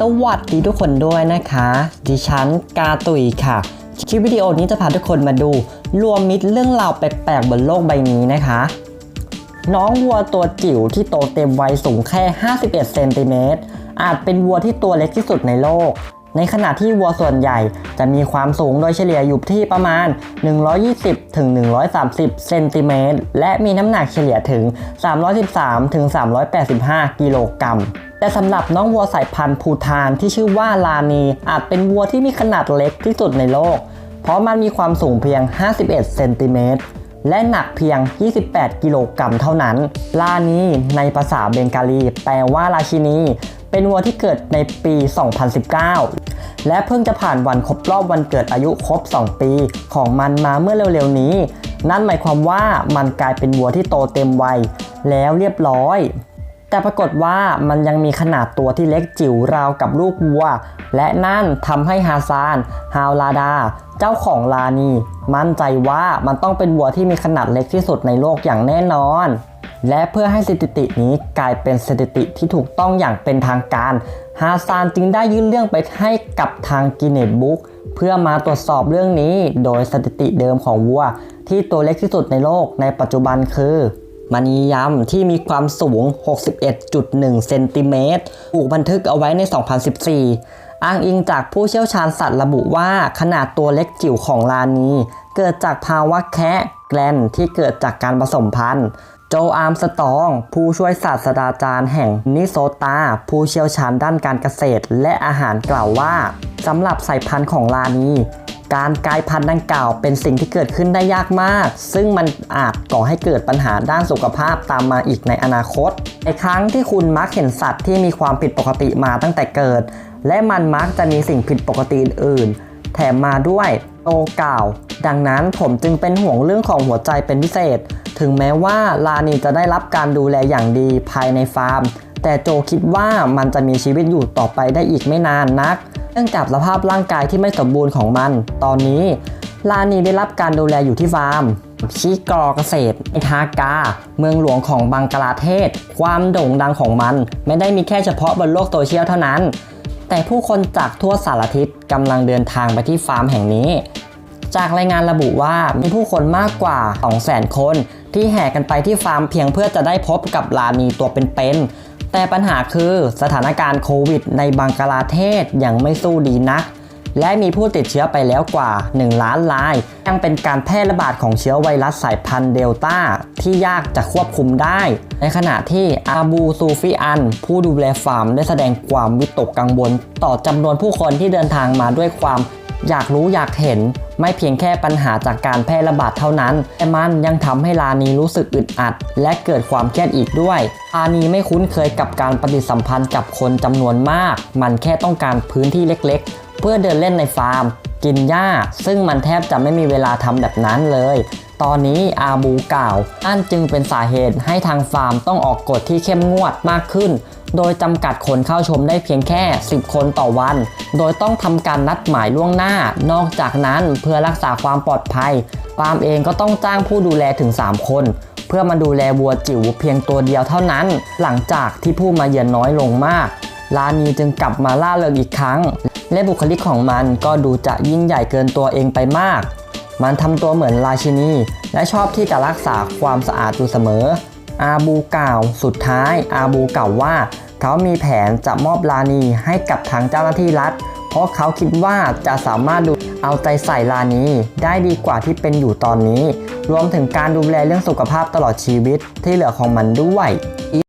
สวัสดีทุกคนด้วยนะคะ ดิฉันกาตุยค่ะ คลิปวิดีโอนี้จะพาทุกคนมาดู รวมมิตรเรื่องราวแปลกๆบนโลกใบนี้นะคะ น้องวัวตัวจิ๋วที่โตเต็มวัยสูงแค่ 51 เซนติเมตรอาจเป็นวัวที่ตัวเล็กที่สุดในโลก ในขณะที่วัวส่วนใหญ่จะมีความสูงโดยเฉลี่ยอยู่ที่ประมาณ 120ถึง130 เซนติเมตร และมีน้ำหนักเฉลี่ยถึง 313ถึง385 กิโลกรัมแต่สำหรับน้องวัวสายพันธุ์พูทานที่ชื่อว่าลานีอาจเป็นวัวที่มีขนาดเล็กที่สุดในโลก เพราะมันมีความสูงเพียง 51 เซนติเมตร และหนักเพียง 28 กิโลกรัมเท่านั้น ลานีในภาษาเบงกาลี แปลว่าราชินี เป็นวัวที่เกิดในปี 2019 และเพิ่งจะผ่านวันครบรอบวันเกิดอายุครบ 2 ปีของมันมาเมื่อเร็วๆนี้ นั่นหมายความว่ามันกลายเป็นวัวที่โตเต็มวัยแล้วเรียบร้อย แต่ปรากฏว่ามันยังมีขนาดตัวที่เล็กจิ๋วราวกับลูกวัว และนั่นทำให้ฮาซาน ฮาวลาดา เจ้าของลานี มั่นใจว่ามันต้องเป็นวัวที่มีขนาดเล็กที่สุดในโลกอย่างแน่นอน และเพื่อให้สถิตินี้กลายเป็นสถิติที่ถูกต้องอย่างเป็นทางการ ฮาซานจึงได้ยื่นเรื่องไปให้กับทางกินเนสบุ๊กเพื่อมาตรวจสอบเรื่องนี้ โดยสถิติเดิมของวัว ที่ตัวเล็กที่สุดในโลกในปัจจุบันคือ มณียำที่มีความสูง 61.1 เซนติเมตรถูกบันทึกเอาไว้ใน 2014 อ้างอิงจากผู้เชี่ยวชาญสัตว์ระบุว่าขนาดตัวเล็กจิ๋วของลานีเกิดจากภาวะแคะแกลนที่เกิดจากการผสมพันธุ์โจอาร์มสตอง ผู้ช่วยศาสตราจารย์แห่งนิโซตา ผู้เชี่ยวชาญด้านการเกษตรและอาหารกล่าวว่าสำหรับสายพันธุ์ของลานี การกลายพันธุ์ดังกล่าว เป็นสิ่งที่เกิดขึ้นได้ยากมาก ซึ่งมันอาจก่อให้เกิดปัญหาด้านสุขภาพตามมาอีกในอนาคตในครั้งที่คุณมักเห็นสัตว์ที่มีความผิดปกติมาตั้งแต่เกิด และมันมักจะมีสิ่งผิดปกติอื่นๆแถมมาด้วยโตกล่าวดังนั้นผมจึงเป็นห่วงเรื่องของหัวใจเป็นพิเศษ ถึงแม้ว่าลานีจะได้รับการดูแลอย่างดีภายในฟาร์ม แต่โจคิดว่ามันจะมีชีวิตอยู่ต่อไปได้อีกไม่นานนัก เนื่องจากสภาพร่างกายที่ไม่สมบูรณ์ของมัน ตอนนี้ลานีได้รับการดูแลอยู่ที่ฟาร์มชิกรอเกษตรในทากา เมืองหลวงของบังกลาเทศ ความโด่งดังของมัน ไม่ได้มีแค่เฉพาะบนโลกโซเชียลเท่านั้น แต่ผู้คนจากทั่วสารทิศกำลังเดินทางไปที่ฟาร์มแห่งนี้ จากรายงานระบุว่ามีผู้คนมากกว่า 200,000 คน ที่แห่กันไปที่ฟาร์มเพียงเพื่อจะได้พบกับลานีตัวเป็นๆ แต่ปัญหาคือสถานการณ์โควิดในบังกลาเทศยังไม่สู้ดีนัก และมีผู้ติดเชื้อไปแล้วกว่า 1 ล้านราย ยังเป็นการแพร่ระบาดของเชื้อไวรัสสายพันธุ์เดลต้าที่ยากจะควบคุมได้ ในขณะที่อาบูซูฟิอัน ผู้ดูแลฟาร์มได้แสดงความวิตกกังวล ต่อจำนวนผู้คนที่เดินทางมาด้วยความ อยากรู้อยากเห็นไม่เพียงแค่ปัญหาจากการแพร่ระบาดเท่านั้น แต่มันยังทำให้ลานีรู้สึกอึดอัด และเกิดความเครียดอีกด้วยลานีไม่คุ้นเคยกับการปฏิสัมพันธ์กับคนจำนวนมาก มันแค่ต้องการพื้นที่เล็กๆ เพื่อเดินเล่นในฟาร์ม กินหญ้า ซึ่งมันแทบจะไม่มีเวลาทำแบบนั้นเลย ตอนนี้อาบูกล่าวนั่นจึงเป็นสาเหตุให้ทางฟาร์มต้องออกกฎที่เข้มงวดมากขึ้น โดยจำกัดคนเข้าชมได้เพียงแค่ 10 คนต่อวัน โดยต้องทำการนัดหมายล่วงหน้า นอกจากนั้นเพื่อรักษาความปลอดภัยฟาร์มเองก็ต้องจ้างผู้ดูแลถึง 3 คน เพื่อมาดูแลวัวจิ๋วเพียงตัวเดียวเท่านั้น หลังจากที่ผู้มาเยือนน้อยลงมากลานีจึงกลับมาล่าเริงอีกครั้ง และบุคลิกของมันก็ดูจะยิ่งใหญ่เกินตัวเองไปมาก มันทำตัวเหมือนราชินี และชอบที่จะรักษาความสะอาดอยู่เสมอ อาบูกล่าว สุดท้ายอาบูกล่าวว่า เขามีแผนจะมอบลานีให้กับทางเจ้าหน้าที่รัฐ เพราะเขาคิดว่าจะสามารถดูเอาใจใส่ลานีได้ดีกว่าที่เป็นอยู่ตอนนี้ รวมถึงการดูแลเรื่องสุขภาพตลอดชีวิตที่เหลือของมันด้วย